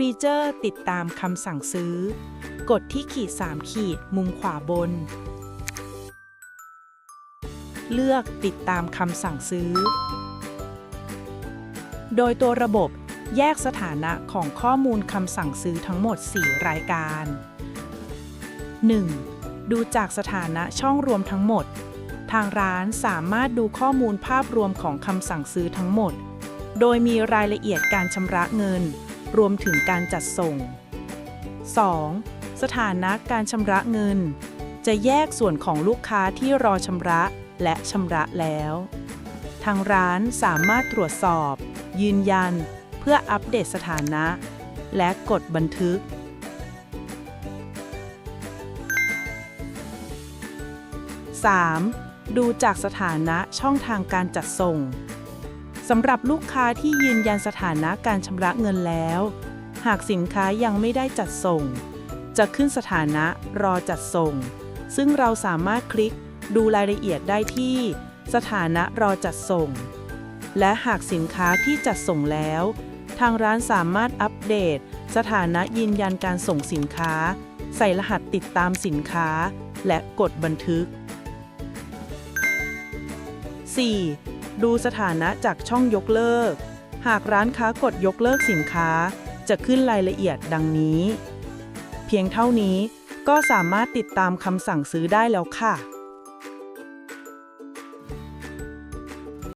ฟีเจอร์ติดตามคำสั่งซื้อ กดที่ขีด 3 ขีดมุมขวาบน เลือกติดตามคำสั่งซื้อ โดยตัวระบบแยกสถานะของข้อมูลคำสั่งซื้อทั้งหมด 4 รายการ 1. ดูจากสถานะช่องรวมทั้งหมด ทางร้านสามารถดูข้อมูลภาพรวมของคำสั่งซื้อทั้งหมด โดยมีรายละเอียดการชำระเงิน รวมถึงการจัดส่ง 2. สถานะการชำระเงิน จะแยกส่วนของลูกค้าที่รอชำระและชำระแล้ว ทางร้านสามารถตรวจสอบ ยืนยัน เพื่ออัปเดตสถานะ และกดบันทึก 3. ดูจากสถานะช่องทางการจัดส่ง สำหรับลูกค้าที่ยืนยันสถานะการชำระเงินแล้ว หากสินค้ายังไม่ได้จัดส่ง จะขึ้นสถานะรอจัดส่ง ซึ่งเราสามารถคลิกดูรายละเอียดได้ที่สถานะรอจัดส่ง และหากสินค้าที่จัดส่งแล้ว ทางร้านสามารถอัปเดต สถานะยืนยันการส่งสินค้า ใส่รหัสติดตามสินค้า และกดบันทึก 4. ดูสถานะจากช่องยกเลิก หากร้านค้ากดยกเลิกสินค้า จะขึ้นรายละเอียดดังนี้ เพียงเท่านี้ก็สามารถติดตามคำสั่งซื้อได้แล้วค่ะ